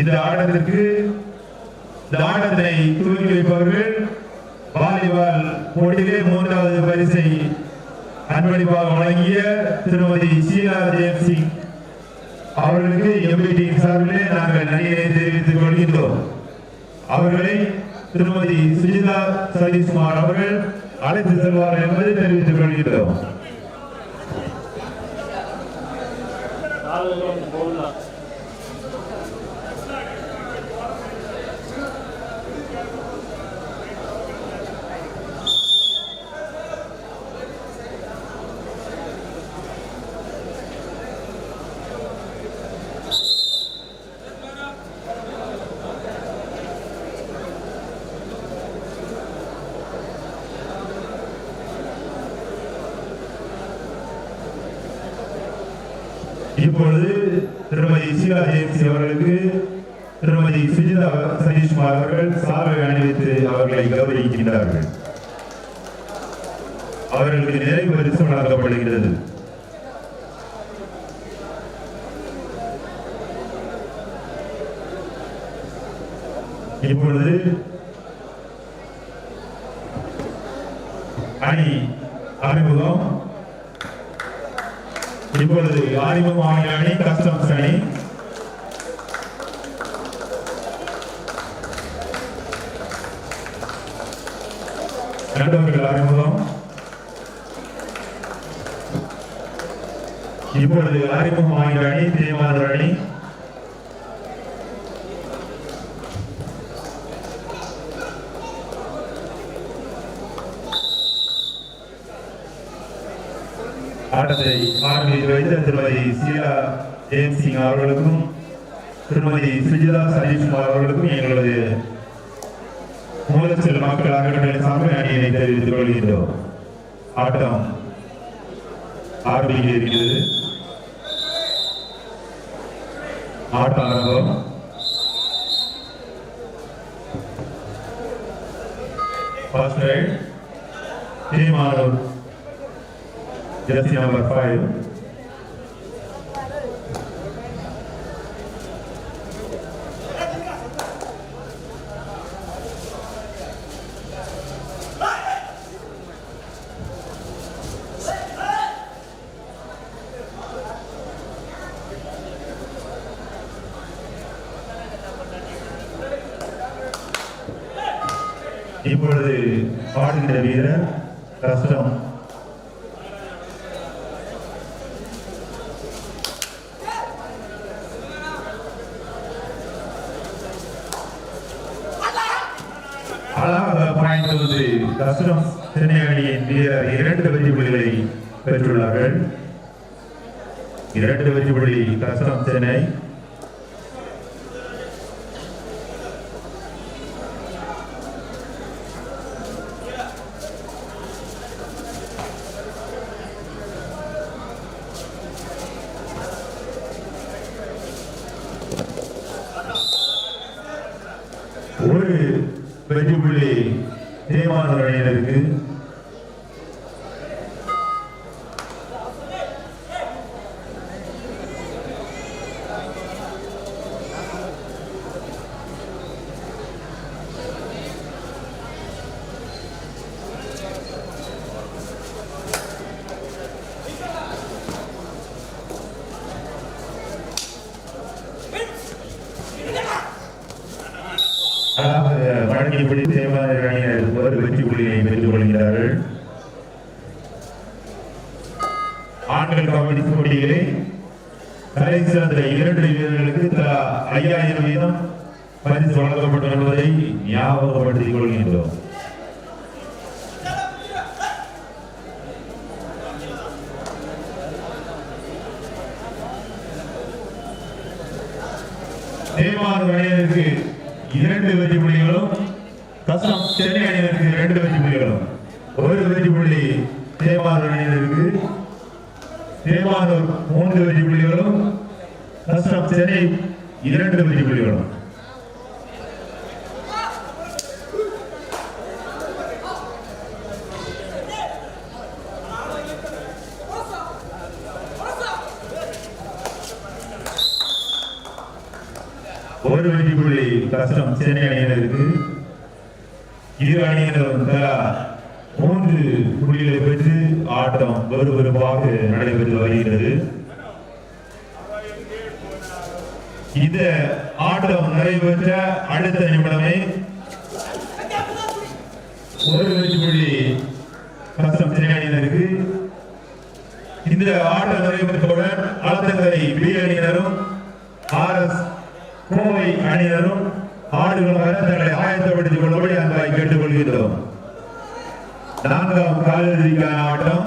இந்த ஆட்டத்திற்கு இந்த ஆட்டத்தினை துவங்கி வைப்பவர்கள் வாலிபால் போட்டியிலே மூன்றாவது பரிசை அன்பளிப்பாக வழங்கிய திருமதி ஷீலா தேவ் சிங். அவர்களுக்கு எம்பிடி சார்பிலே நாங்கள் நன்றியை தெரிவித்துக் கொள்கின்றோம். அவர்களை திருமதி சுஜிதா சதீஷ்குமார் அவர்கள் அழைத்து செல்வார் என்பதை தெரிவித்துக் கொள்கின்றோம் இப்பொழுது திருமதி அவர்களுக்கு திருமதி சுஜிதா சதீஷ்குமார் அவர்கள் சார்பை அணிவித்து அவர்களை கௌரவிக்கின்றார்கள். அவர்களுக்கு நிறைவு பரிசு வழங்கப்படுகிறது இப்பொழுது அணி அறிமுகம். இப்பொழுது அறிமுகம் அணி கஸ்டம்ஸ் அணி இரண்டாம் அறிமுகம் இப்பொழுது அறிமுகமான அணி தேவாதர் அணி. ஆட்டத்தை ஆரம்பித்து வைத்த திருமதி சீலா ஜெயம் சிங் அவர்களுக்கும் திருமதி சுஜிதா சதீஷ்குமார் அவர்களுக்கும் எங்களது மூலச்செல் மக்கள் அறக்கட்டளை சார்பை அணியை தெரிவித்துக் கொள்கின்றோம். ஆட்டம் ஆரம்பிக்க இருக்கிறது. ஆட்ட ஆரம்பம். ஃபர்ஸ்ட் ரைட் தீர்மானம் Jersey நம்பர் ஃபைவ் இப்பொழுது பாடுகின்ற வீரர் கஷ்டம் அழகாக பாய்ந்து வந்து கஸ்டம் சென்னை அணியின் வீரர். இரண்டு வெற்றி புள்ளிகளை பெற்றுள்ளார்கள். இரண்டு வெற்றி புள்ளி கஸ்டம் சென்னை. ஒரு வெற்றி புள்ளி தேவானூர் அணியினருக்கு அழகாக வழங்கியபடி தேவானூர் அணியினர் வெற்றி புள்ளியை பெற்றுக் கொள்கிறார்கள். ஆண்கள் கபடி போட்டிகளில் தலை சிறந்த இரண்டு வீரர்களுக்கு தலா ஐயாயிரம் வீதம் பரிசு வழங்கப்பட்டுள்ளதை ஞாபகப்படுத்திக் கொள்கின்றோம். தேவானூர் அணியினருக்கு இரண்டு வெற்றி புள்ளிகளும் கஸ்டம் சென்னை அணியினருக்கு இரண்டு வெற்றி புள்ளிகளும். ஒரு வெற்றி புள்ளி தேவானூர் அணியினருக்கு தேவாரூர் மூன்று வெற்றி புள்ளிகளும் கஸ்டம் சென்னை இரண்டு வெற்றி புள்ளிகளும் ஒரு வெற்றி புள்ளி கஷ்டம் சென்னை அணியினருக்கு இரு அணியினரும் தலா மூன்று புள்ளிகளை பெற்று ஆட்டம் விறுவிறுப்பாக நடைபெற்று வருகிறது இந்த ஆட்டம் நடைபெற்ற அடுத்த நிமிடமே ஒரு வெற்றி புள்ளி கஷ்டம் சென்னை அணியினருக்கு இந்த ஆட்டம் நடைபெற்றவுடன் ஆத்தங்கரை பி அணியினரும் ஆர் எஸ் கோவை அணியினரும் ஆடுகளமாக தங்களை ஆயத்தப்படுத்திக் கொள்ளும்படி அன்பாய் கேட்டுக்கொள்கின்றோம். நான்காம் காலிறுதிக்கான ஆட்டம்.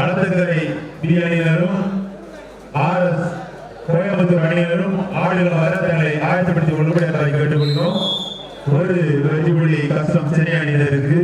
ஆலத்தங்கரை பி அணியினரும் ஆர் எஸ் கோயம்புத்தூர் அணியினரும் வர தங்களை ஆயத்தப்படுத்திக் கொள்ளும்படி அன்பாய் கேட்டுக்கொள்கிறோம். ஒரு வெற்றி புள்ளி கஷ்டம் சிறை அணியினருக்கு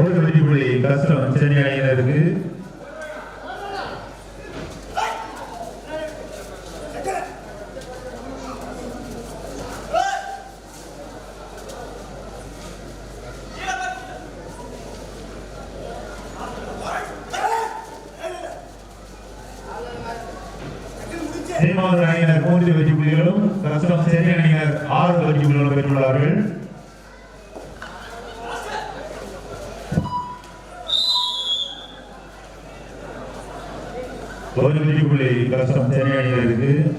ஒரு வெற்றி புள்ளி கஷ்டம். சென்னை அணியினருக்கு சீமான் அணியினர் மூன்று வெற்றி புள்ளிகளும் கஷ்டம் சென்னை அணியினர் ஆறு வெற்றி புள்ளிகளும் பெற்றுள்ளார்கள் ஒரு கஷ்டம் சென்னை இருக்கு.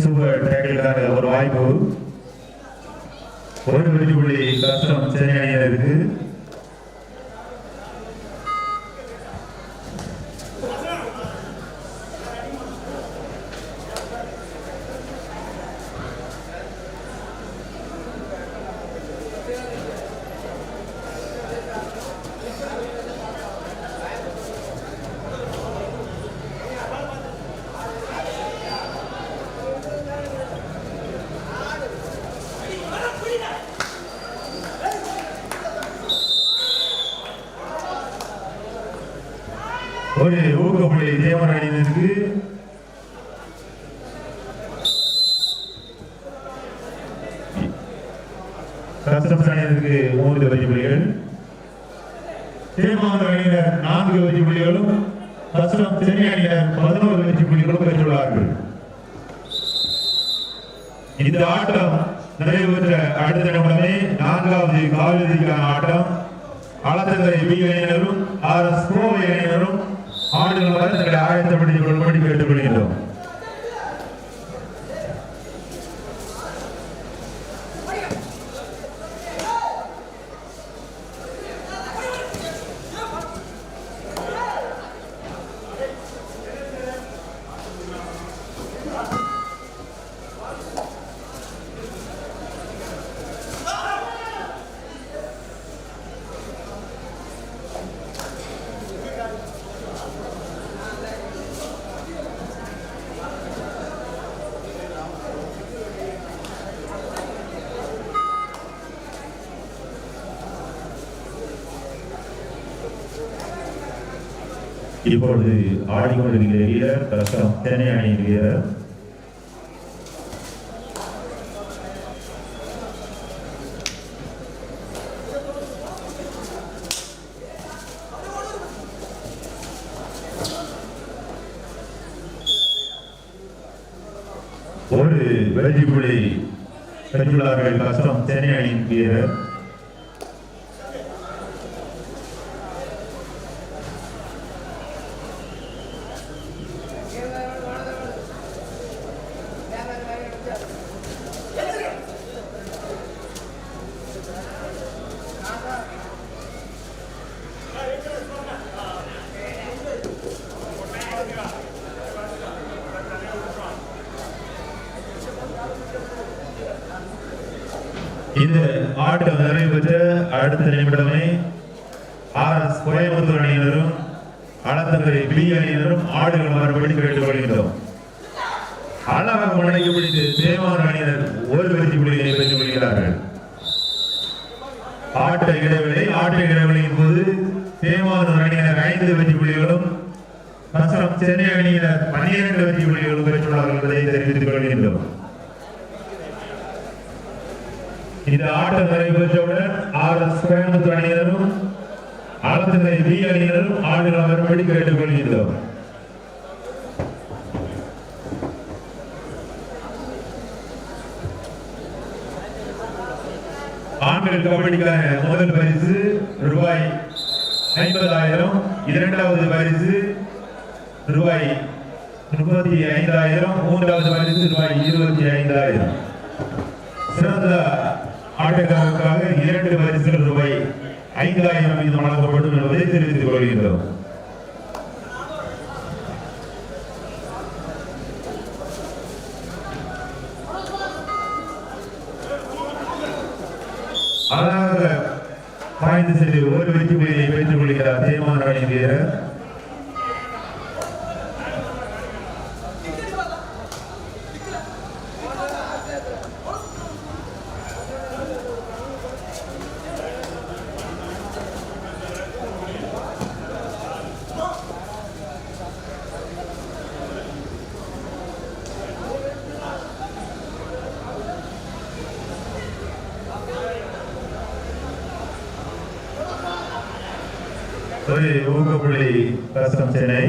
சூப்பர் ஒரு வாய்ப்பு. ஒரு வெற்றி கஷ்டம் சென்னை இருக்கு. ஊக்கப்புள்ளி தேவன் அணியினருக்கு கஸ்டம்ஸ் அணியினருக்கு மூன்று வெற்றி புள்ளிகள். தேர்மாவட்ட அணியினர் நான்கு வெற்றி புள்ளிகளும் கஸ்டம் சென்னை அணியினர் பதினோரு வெற்றி புள்ளிகளும் பெற்றுள்ளார்கள். இந்த ஆட்டம் நடைபெற்ற அடுத்த நிமிடமே நான்காவது காலிறுதிக்கான ஆட்டம். அளத்தங்கரை பி அணியினரும் ஆர் எஸ் கோவை அணியினரும் ஆடுகள் வரை தங்களை ஆயத்தப்படுத்திக் கொள்ளும்படி கேட்டுக்கொள்கிறோம் இப்பொழுது ஆடிக்கொண்டிருக்கிற வீரர் கஷ்டம் தென்னை அணியின் வீரர். ஒரு வெற்றி புள்ளி பெற்றுள்ளார்கள் கஷ்டம் சென்னை அணியின் வீரர். இந்த ஆட்டம் நிறைவு பெற்ற அடுத்த நிமிடமே ஆர் எஸ் கோயம்புத்தூர் அணியினரும் அளத்தங்கரை பி அணியினரும் ஆடுகள் மறுபடி கேட்டுக் கொள்கின்றோம் அழகாக முனைக்கு பிடித்து தேவான அணியினர் ஒரு வெற்றி புள்ளியை பெற்றுக் கொள்கிறார்கள். ஆட்ட இடைவெளி ஆட்ட இடைவெளியின் போது தேவானூர் அணியினர் ஐந்து வெற்றி புள்ளிகளும் கசரம் சென்னை அணியினர் பன்னிரண்டு வெற்றி புள்ளிகளும் பெற்றுள்ளார்கள் என்பதை தெரிவித்துக் கொள்கின்றோம். இந்த ஆட்டம் நடைபெற்றவுடன் ஆர் எஸ் கோயம்புத்தூர் அணியினரும் ஆலத்தங்கரை பி அணியினரும் ஆடுகள் வரும்படி கேட்டுக்கொள்கின்றோம் ஆண்கள் கபடிக்கான முதல் பரிசு ரூபாய் ஐம்பதாயிரம் இரண்டாவது பரிசு ரூபாய் முப்பத்தி ஐந்தாயிரம் மூன்றாவது பரிசு ரூபாய் இருபத்தி ஐந்தாயிரம். சிறந்த ஆட்டக்காரருக்காக இரண்டு பரிசுகள் ரூபாய் ஐந்தாயிரம் மீது வழங்கப்படும் என்பதை தெரிவித்துக் கொள்கின்றோம். அழகாக பாய்ந்து சென்று ஒரு வெற்றி பெற்றுக் கொள்கிறார் தேர்மான அணி வீரர். ஒரு ஊக்கப்புள்ளி கஷ்டம் சென்னை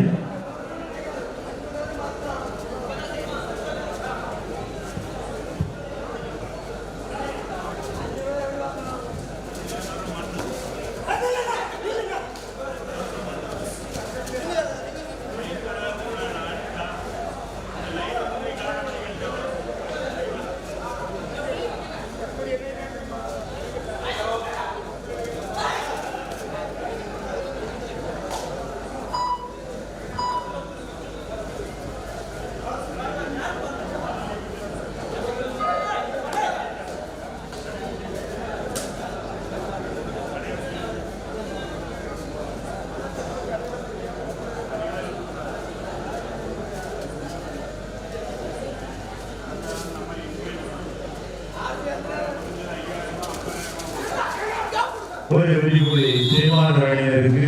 ஒரு வெற்றி புள்ளி தேர்மான அணியினருக்கு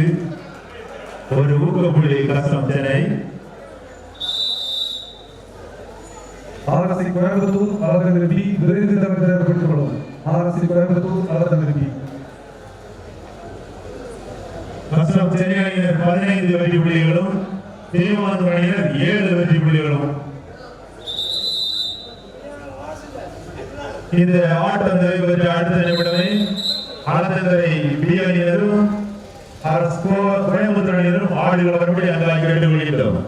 ஒரு ஊக்கப்புள்ளி customs Chennai RSC Coimbatore Alagar B விரைந்து தவிர பெற்றுக் கொள்ளும் ஆர்எஸ்சி கோயம்புத்தூர் அழகர் கஷ்டம் சென்னை அணியினர் பதினைந்து வெற்றி புள்ளிகளும் தேர்மான அணியினர் ஏழு வெற்றி புள்ளிகளும் இந்த ஆட்டம் நிறைவு அடுத்த நிமிடமே ஆனந்தங்கரை பி அணியினரும் கோயம்புத்தூர் அணியினரும் அங்காக கேட்டுக் கொள்கின்றோம்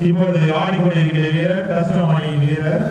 இப்பொழுது ஆடிக்கொண்டிருக்கிற வீரர் கஷ்டம் வீரர்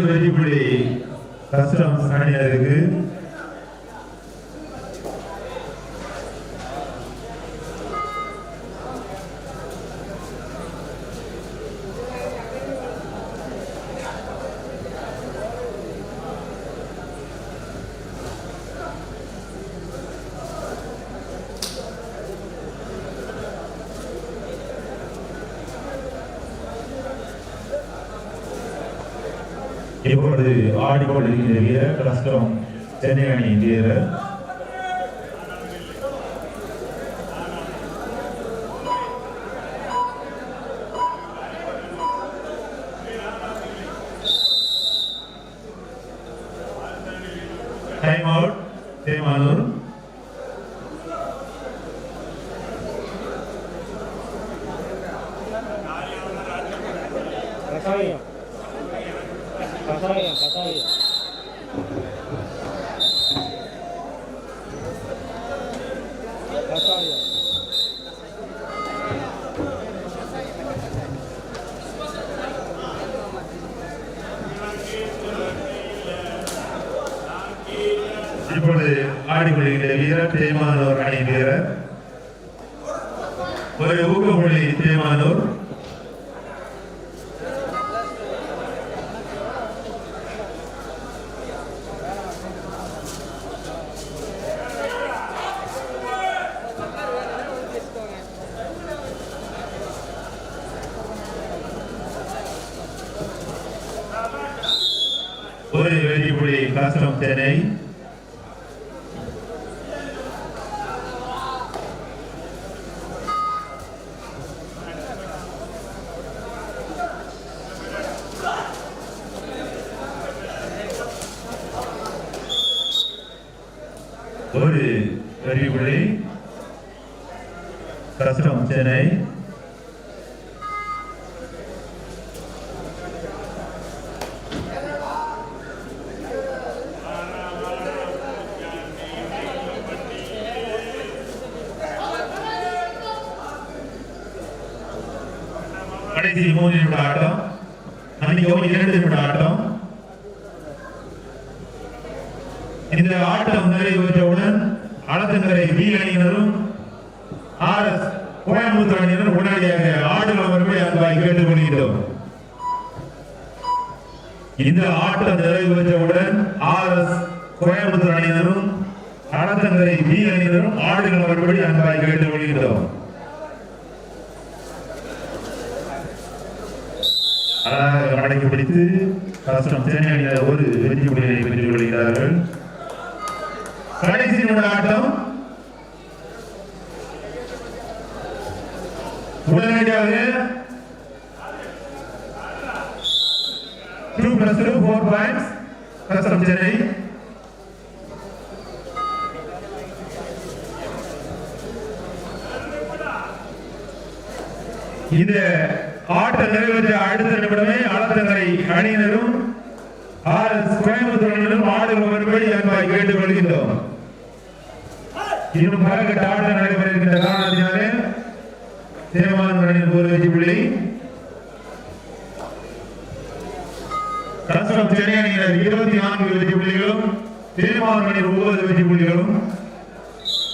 ஒரு வெற்றி புள்ளி இருக்கு அணியினருக்கு இப்பொழுது ஆடிக்கொண்டிருக்கிற வீரர் கலஸ்கரம் சென்னை அணியின் வீரர் இப்பொழுது ஆடிக்கொள்கின்ற வீரர் தேமானூர் அணி வீரர் ஒரு ஊக்கமொழி தேமானூர் ஒரு வெற்றி புள்ளி கஷ்டம் சென்னை ஒரு வெற்றி புள்ளி கஷ்டம் சென்னை. கடைசி மூன்று நிமிட ஆட்டம். மன்னிக்கவும் இரண்டு நிமிட ஆட்டம். இந்த ஆட்டம் நிறைவேற்றவுடன் அளத்தங்கரை பி அணியினரும் ஆர் எஸ் கோயம்புத்தூர் அணியினர் உடனடியாக ஆடுகள் அவர்களை அன்பாய் கேட்டுக் கொள்கிறோம் இந்த ஆட்டம் நிறைவேற்றவுடன் ஆர் எஸ் கோயம்புத்தூர் அணியினரும் அடத்தங்கரை பி அணியினரும் ஆடுகள் அவர்களை அன்பாய் கேட்டுக் கொள்கிறோம் அழகாக மடக்கி பிடித்து கஷ்டம் சென்னை ஒரு வெற்றி புள்ளியை பெற்றுக் கொள்கிறார்கள். கடைசி நிமிட ஆட்டம் உடனடியாக two plus two four points customs Chennai. இந்த ஆட்டம் நிறைவேற்ற அடுத்த நிமிடமே ஆலத்தங்கரை அணியினரும் ஆர் எஸ் கோயம்புத்தூர் அணியினரும் அன்பாய் கேட்டுக் கொள்கின்றோம் இன்னும் பல கட்ட ஆட்டம் நடைபெற இருக்கின்ற காரணத்தினாலே தேவான் ஒரு வெற்றி புள்ளி கஷ்டம் சென்னை அணியினர் இருபத்தி நான்கு வெற்றி புள்ளிகளும் தேவான் அணியின் ஒன்பது வெற்றி புள்ளிகளும்.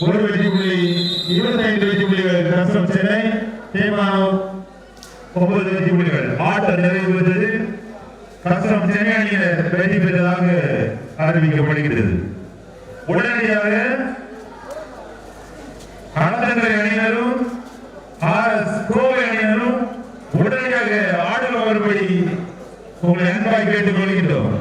ஒரு வெற்றி புள்ளி இருபத்தி ஐந்து வெற்றி புள்ளிகள் கஷ்டம் சென்னை தேவானோ ஒன்பது வெற்றி புள்ளிகள். ஆட்டம் நிறைவு பெற்றது. கஷ்டம் சென்னை அணியினர் வெற்றி பெற்றதாக அறிவிக்கப்படுகிறது. உடனடியாக அனந்தங்கரை அணியினரும் ஆர் எஸ் கோவை அணியினரும் உடனடியாக ஆடல் வரும்படி உங்களை அன்பாய் கேட்டுக் கொள்கின்றோம்